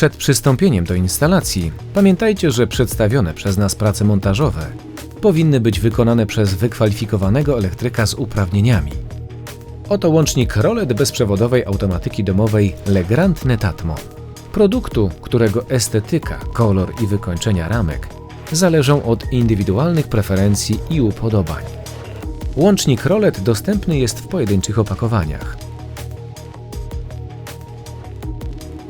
Przed przystąpieniem do instalacji pamiętajcie, że przedstawione przez nas prace montażowe powinny być wykonane przez wykwalifikowanego elektryka z uprawnieniami. Oto łącznik rolet bezprzewodowej automatyki domowej Legrand Netatmo. Produktu, którego estetyka, kolor i wykończenia ramek zależą od indywidualnych preferencji i upodobań. Łącznik rolet dostępny jest w pojedynczych opakowaniach.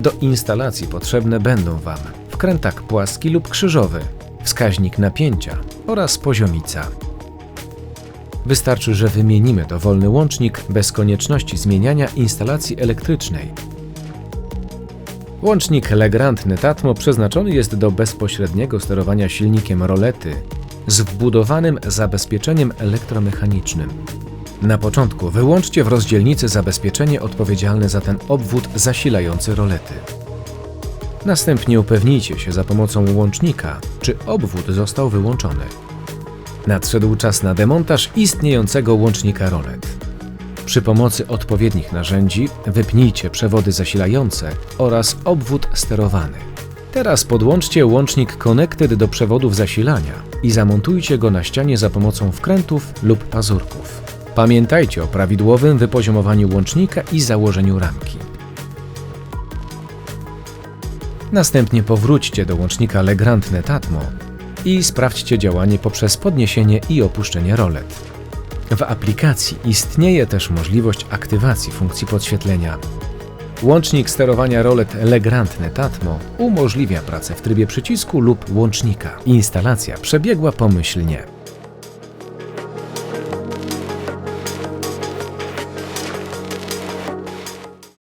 Do instalacji potrzebne będą Wam wkrętak płaski lub krzyżowy, wskaźnik napięcia oraz poziomica. Wystarczy, że wymienimy dowolny łącznik bez konieczności zmieniania instalacji elektrycznej. Łącznik Legrand Netatmo przeznaczony jest do bezpośredniego sterowania silnikiem rolety z wbudowanym zabezpieczeniem elektromechanicznym. Na początku wyłączcie w rozdzielnicy zabezpieczenie odpowiedzialne za ten obwód zasilający rolety. Następnie upewnijcie się za pomocą łącznika, czy obwód został wyłączony. Nadszedł czas na demontaż istniejącego łącznika rolet. Przy pomocy odpowiednich narzędzi wypnijcie przewody zasilające oraz obwód sterowany. Teraz podłączcie łącznik Connected do przewodów zasilania i zamontujcie go na ścianie za pomocą wkrętów lub pazurków. Pamiętajcie o prawidłowym wypoziomowaniu łącznika i założeniu ramki. Następnie powróćcie do łącznika Legrand Netatmo i sprawdźcie działanie poprzez podniesienie i opuszczenie rolet. W aplikacji istnieje też możliwość aktywacji funkcji podświetlenia. Łącznik sterowania rolet Legrand Netatmo umożliwia pracę w trybie przycisku lub łącznika. Instalacja przebiegła pomyślnie.